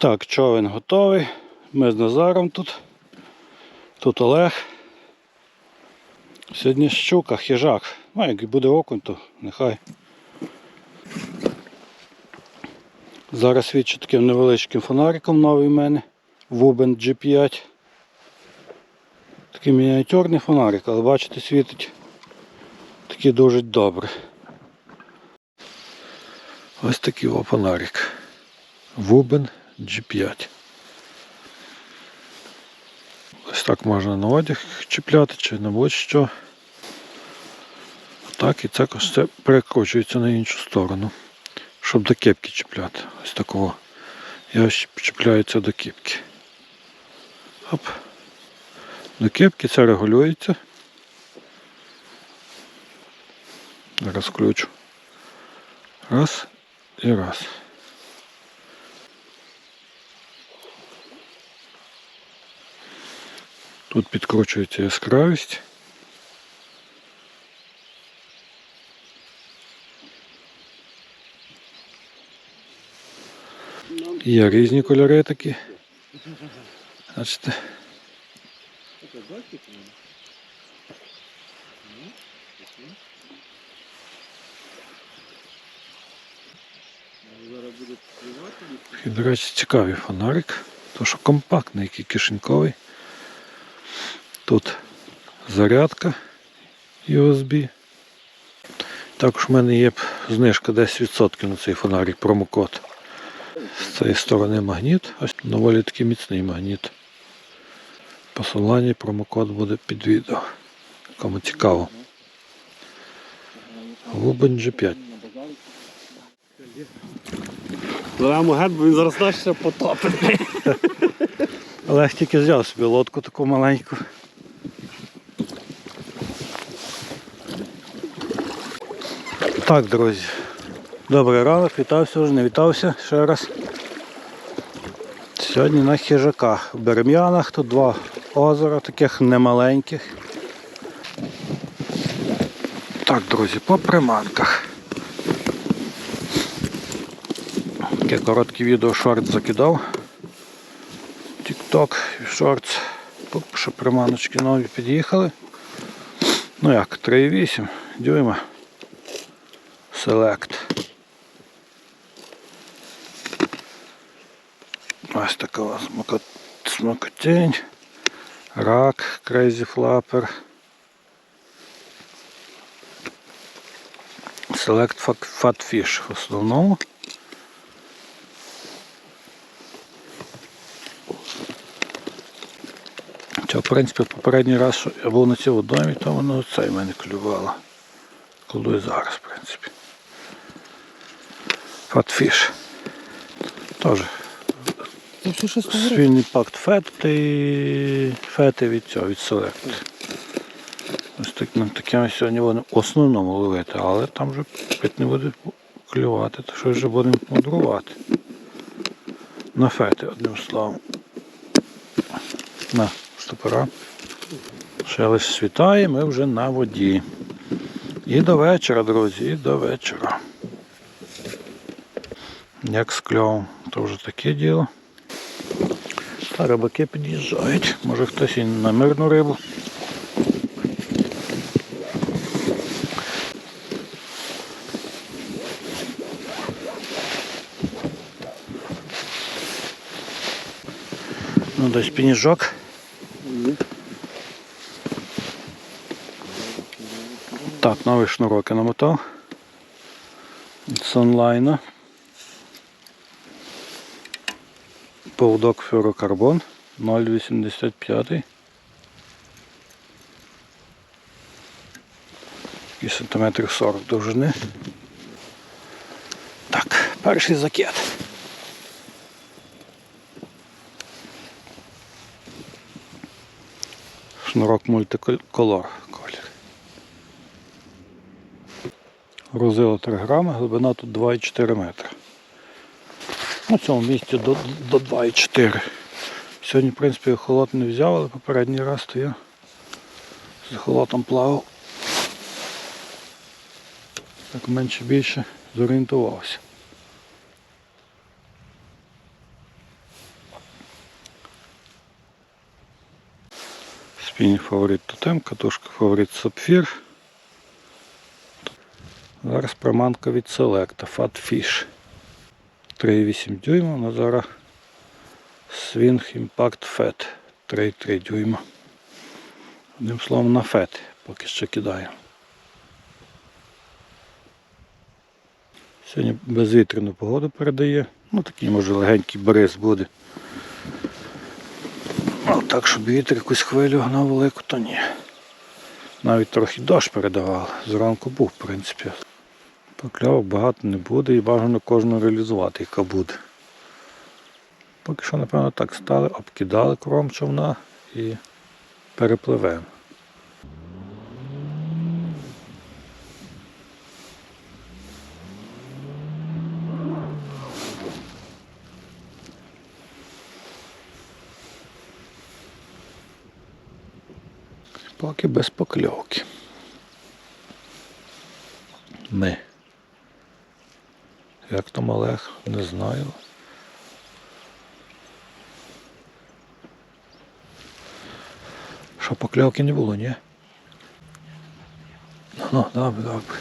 Так, човен готовий. Ми з Назаром тут. Тут Олег. Сьогодні щука, хижак. Ну, як буде окунь, то нехай. Зараз свідчу таким невеличким фонариком новий в мене. Вубен G5. Такий мініатюрний фонарик, але бачите, світить такий дуже добре. Ось такий фонарик. Вубен G5. Ось так можна на одяг чіпляти чи на будь-що. Так, і також це перекручується на іншу сторону, щоб до кепки чіпляти. Ось такого. І ось чіпляється до кепки. Оп. До кепки це регулюється. Зараз включу. Раз і раз. Тут підкручується яскравість. Є різні кольори такі. Бачите? До цікавий фонарик, тому що компактний, який кишеньковий. Тут зарядка USB. Також в мене є знижка 10% на цей фонарик, промокод. З цієї сторони магніт, ось доволі такий міцний магніт. Посилання, промокод буде під відео. Кому цікаво. Лубен G5. Пливемо геть, бо він зараз ще потопить. Олег тільки взяв собі лодку таку маленьку. Так, друзі. Добрий ранок, вітався вже, не вітався ще раз. Сьогодні на хижаках. В Берем'янах тут два озера, таких немаленьких. Так, друзі, по приманках. Таке коротке відео шорт закидав. TikTok і. Поки що приманочки нові під'їхали. Ну як, 3,8 дюйма. Select. Ось така у вас. Рак, Crazy Flapper. Select Fat- Fat в основному. Це, в принципі, попередній раз, що я був на цій водомі, то воно це мене клювало. Кладу і зараз, в принципі. Фатфіш. Теж свій імпакт фет і фети від цього, від селект. Ось так, на такими сьогодні будемо в основному ловити, але там вже пит не буде клювати, то що вже будемо мудрувати. На фети, одним словом. На штопора. Ще лише світає, ми вже на воді. І до вечора, друзі, і до вечора. Як з кльовом, то вже таке діло. Та рибаки під'їжджають. Може хтось і на мирну рибу. Ну, десь пініжок. Так, новий шнурок я намотав. Від Sunline. Поводок флюрокарбон 0,85. І сантиметрів 40 довжини. Так, перший закид. Шнурок мультиколор колір. Грузило 3 грами, глибина тут 2,4 метри. У цьому місці до до 2,4. Сьогодні, в принципі, я холод не взяв, але попередній раз то я з холотом плавав. Так менше більше зорієнтувався. Спінінг фаворит тотем, катушка фаворит сапфір. Зараз приманка від Selecta Fatfish. 3,8 дюйма, на зараз Swing Impact Fat 3,3 дюйма. Одним словом на фет поки що кидаю. Сьогодні безвітряну погоду передає. Ну такий може легенький бриз буде. Ну, так, щоб вітер якусь хвилю гнав велику, то ні. Навіть трохи дощ передавав. Зранку був, в принципі. Покльовок багато не буде і бажано кожну реалізувати, яка буде. Поки що, напевно, так стали, обкидали кром човна і перепливемо. Поки без покльовки. Ми. Як там Олег, не знаю. Що покльовки не було, ні? Ну, ну, добре, добре.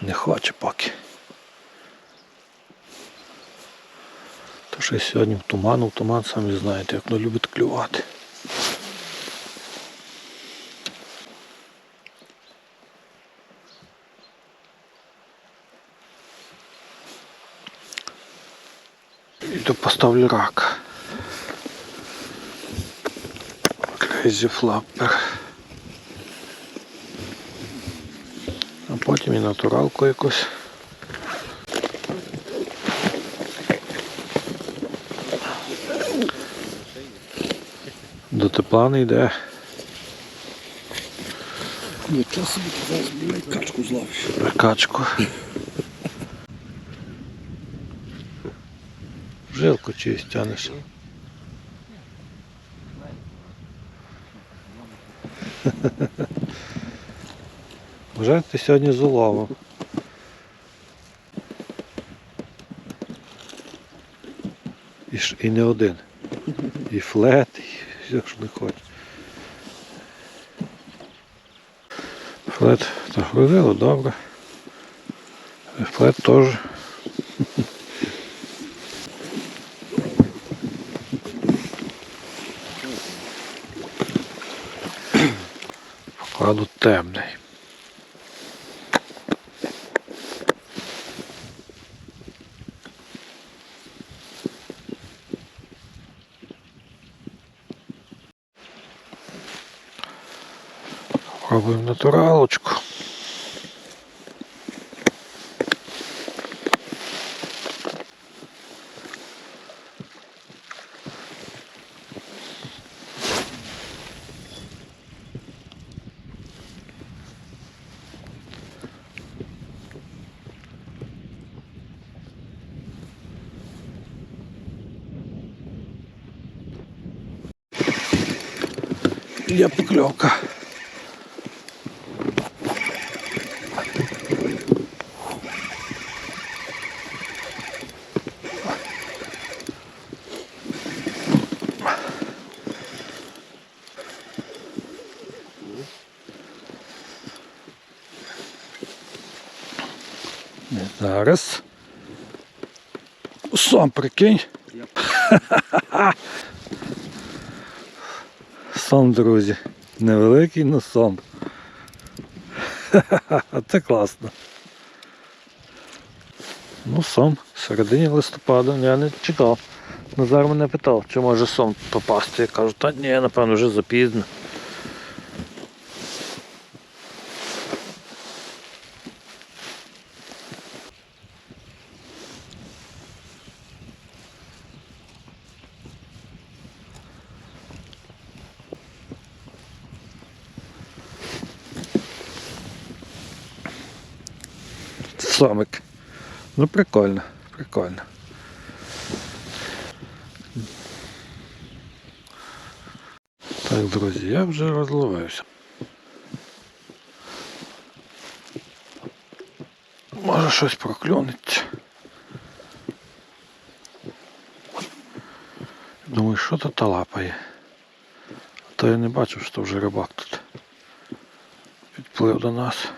Не хоче поки. То що сьогодні в туман, в туман, самі знаєте, як воно любить клювати. І то поставлю рак. Crazy Flapper. А потім і натуралку якусь. До тепла не йде. Нічого собі зараз, блядь, качку зловиш. Качку. Жилку чиюсь тянеш. Вже ти сьогодні з уловом. І, ж- і не один. І флет, все, що не хочеш. Флет загрузило, добре. Флет теж. Вкладу темний. Пробуємо натуралочку. Є покльовка. Зараз. Сам прикинь. Сом, друзі. Невеликий, но сом. А це класно. Ну, сом. В середині листопада я не чекав. Назар мене питав, чи може сом попасти. Я кажу, та ні, напевно, вже запізно. Ну прикольно, прикольно. Так, друзі, я вже розливаюся. Може щось проклюнеться. Думаю, що тут лапає. А то я не бачив, що вже рибак тут підплив до нас.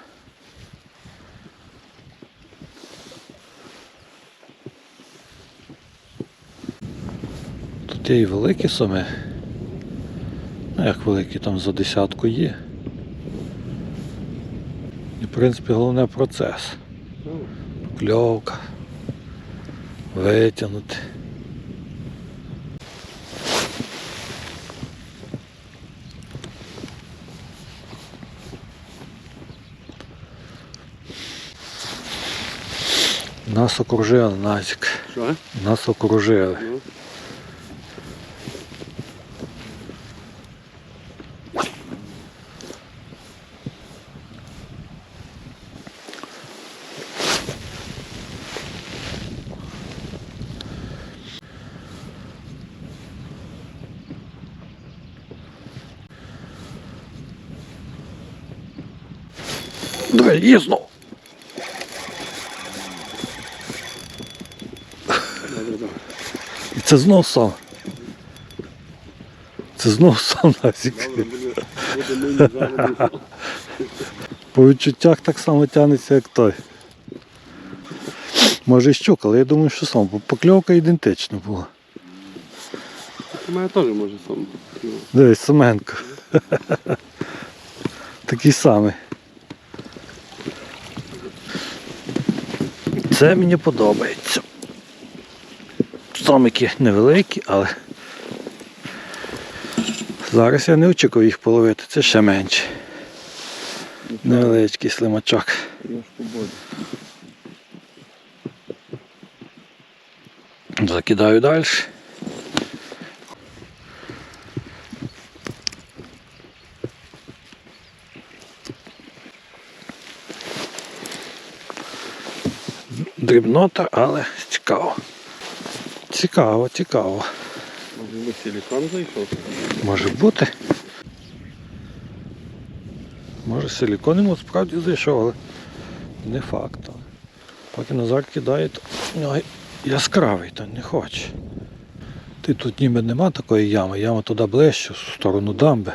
Є і великі суми. Ну як великі, там за десятку є. І в принципі головне процес. Кльовка. Витягнути. Нас окружили, Назік. Що? Нас окружили. Добре. І це знов сам. Це знов сам Назік. По відчуттях так само тягнеться, як той. Може і щук, але я думаю, що сам, бо покльовка ідентична була. У мене теж може сам. Дивись, Семенко. Такий самий. Це мені подобається. Сомики невеликі, але зараз я не очікував їх половити, це ще менше. Невеличкий слимачок. Закидаю далі. Дрібнота, але цікаво. Цікаво, цікаво. Може би силікон зайшов? Може бути. Може силікон йому справді зайшов, але не факт. Поки Назар кидає, то в яскравий, то не хоче. Ти тут ніби нема такої ями, яма туди ближче, в сторону дамби.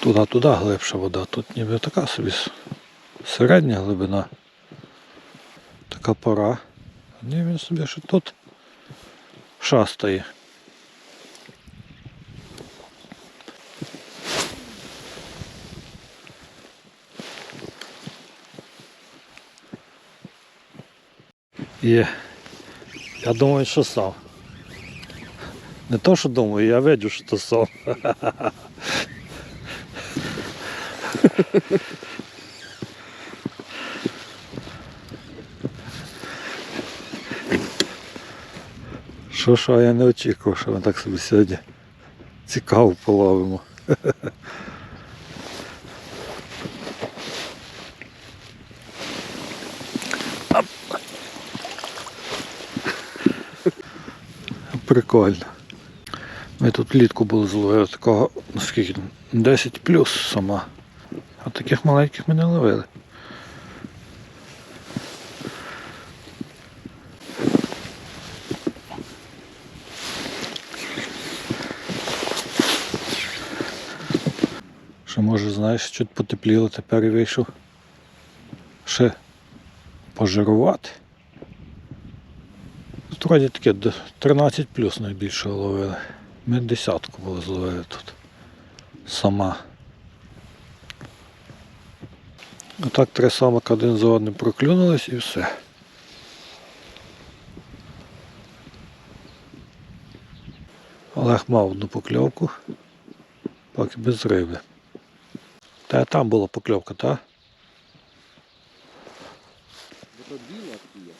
Туди-туди глибша вода. Тут ніби така собі середня глибина. Така пора. Ні, він собі ще тут шастає. Є. Я думаю, що сам. Не то, що думаю, я бачу, що то сам. Що, що, я не очікував, що ми так собі сьогодні цікаво половимо. Прикольно. Ми тут влітку були зловили такого, наскільки 10 плюс сама. А таких маленьких ми не ловили. Що може, знаєш, чуть потепліло, тепер і вийшов ще пожирувати. Вроді таке 13 плюс найбільшого ловили. Ми десятку були зловили тут. Сама. Отак три самок один за одним проклюнулись і все. Олег мав одну покльовку, поки без риби. Та там була покльовка, так? Це біла є.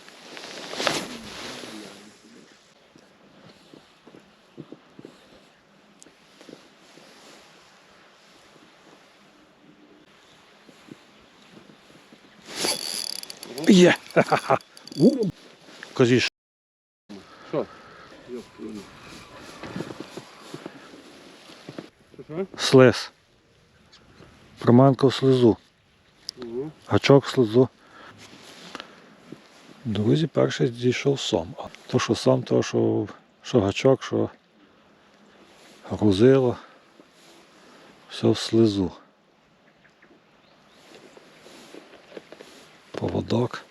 Є! У! Кажіть, Що? Йоп, Приманка в слизу. Угу. Гачок в слизу. Друзі, перший зійшов сом. То, що сом, то, що, що гачок, що грузило. Все в слизу. Поводок.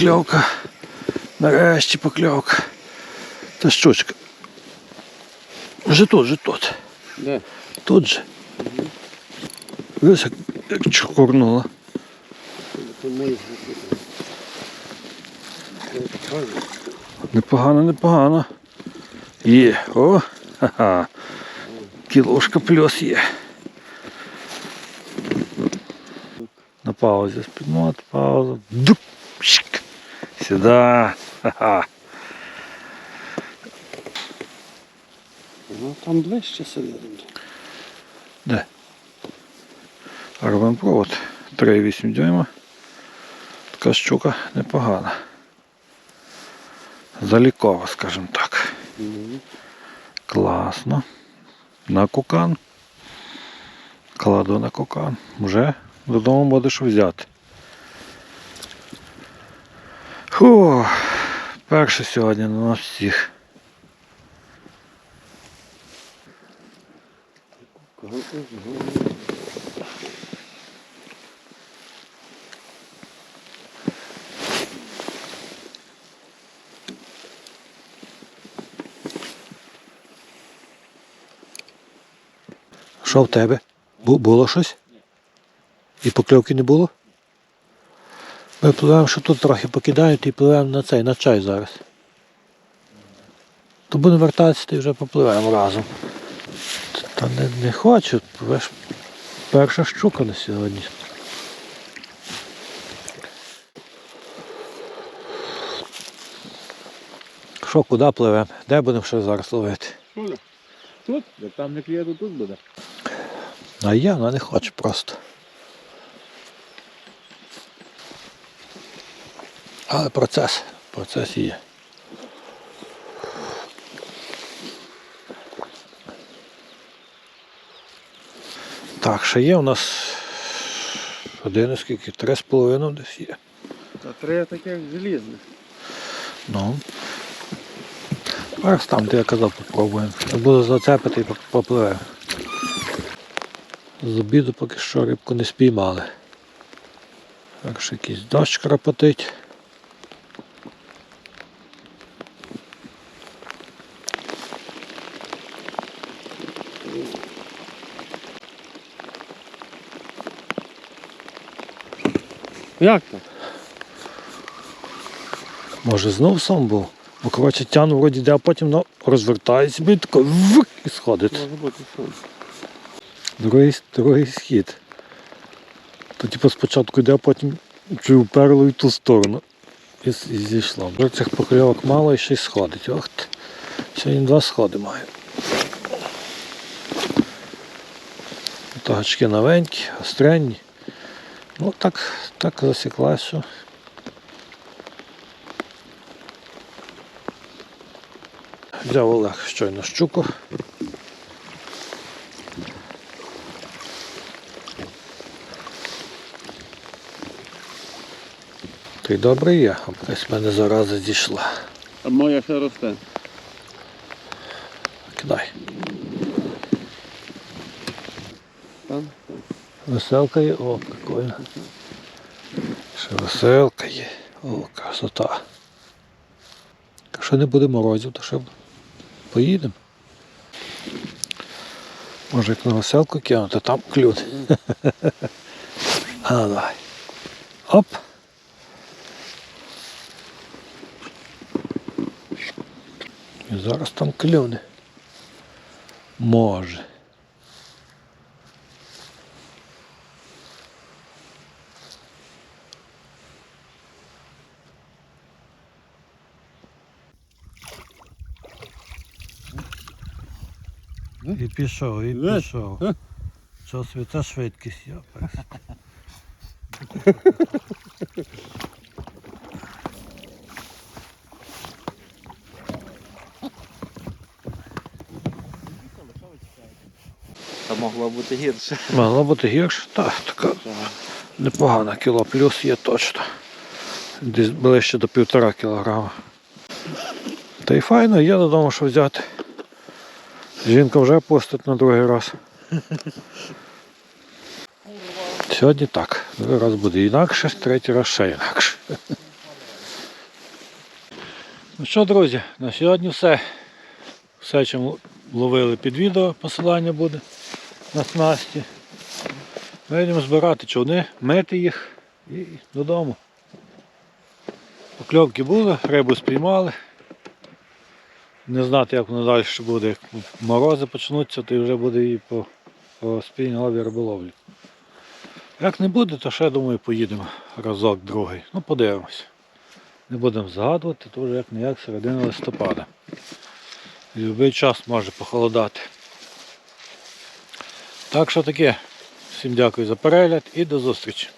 Покльовка. Нарешті покльовка. Та щучка. Вже тут, вже тут. Де? Тут же. Ось як, як чкурнула. Непогано, непогано. Є. О, ха-ха. Кілошка плюс є. На паузі. Спідмот, пауза. Дуп. Сюда. Ха-ха. Ну там ближче сидить. Де? Робимо провод. 3,8 дюйма. Така щука непогана. Залікова, скажімо так. Класно. На кукан. Кладу на кукан. Вже додому буде що взяти. Фу, перше сьогодні на нас всіх. Що в тебе? Бу- було щось? І покльовки не було? Ми пливемо, що тут трохи покидають і пливемо на цей, на чай зараз. То будемо вертатися і вже попливемо разом. Та не, не хочу, ж перша щука на сьогодні. Що, куди пливемо? Де будемо ще зараз ловити? Тут? Як там не кліє, тут буде. А я вона не хочу просто. Але процес, процес є. Так, ще є у нас один, скільки, три з половиною десь є. Та три таких желізних. Ну. Зараз там, де я казав, попробуємо. Буду зацепити і поп- попливемо. З обіду поки що рибку не спіймали. Так що якийсь дощ крапотить. Як так? Може знов сам був. Бо коротше тяну вроді йде, а потім ну, розвертається і тако вик і сходить. Може бути. Другий, другий схід. То типу спочатку йде, а потім чи вперло в ту сторону. І, і зійшло. Цих покльовок мало і ще й сходить. Ох, ти. Сьогодні два сходи маю. То гачки новенькі, остренні. Ну так, так засіклась, що. Взяв Олег щойно щуку. Ти добрий десь в мене зараза зійшла. А моя ще росте. Кидай. Там? Веселка є, о, прикольно. Ще веселка є. О, красота. Якщо не буде морозів, то ще поїдемо. Може як на веселку кинути, там клюне. А, давай. Оп. І зараз там клюне. Може. І пішов, і пішов. Що свята швидкість я Та могло бути гірше. Могло бути гірше, так, така непогана кіло плюс є точно. Десь ближче до півтора кілограма. Та й файно, є додому що взяти. Жінка вже пустить на другий раз. Сьогодні так. Другий раз буде інакше, третій раз ще інакше. Ну що, друзі, на сьогодні все. Все, чим ловили під відео, посилання буде на снасті. Ми йдемо збирати човни, мити їх і додому. Покльовки були, рибу спіймали. Не знати, як воно далі буде. Як морози почнуться, то вже буде і по, по спійнговій риболовлі. Як не буде, то ще думаю поїдемо разок другий. Ну подивимось. Не будемо згадувати, то вже як не як середина листопада. Любий час може похолодати. Так що таке. Всім дякую за перегляд і до зустрічі.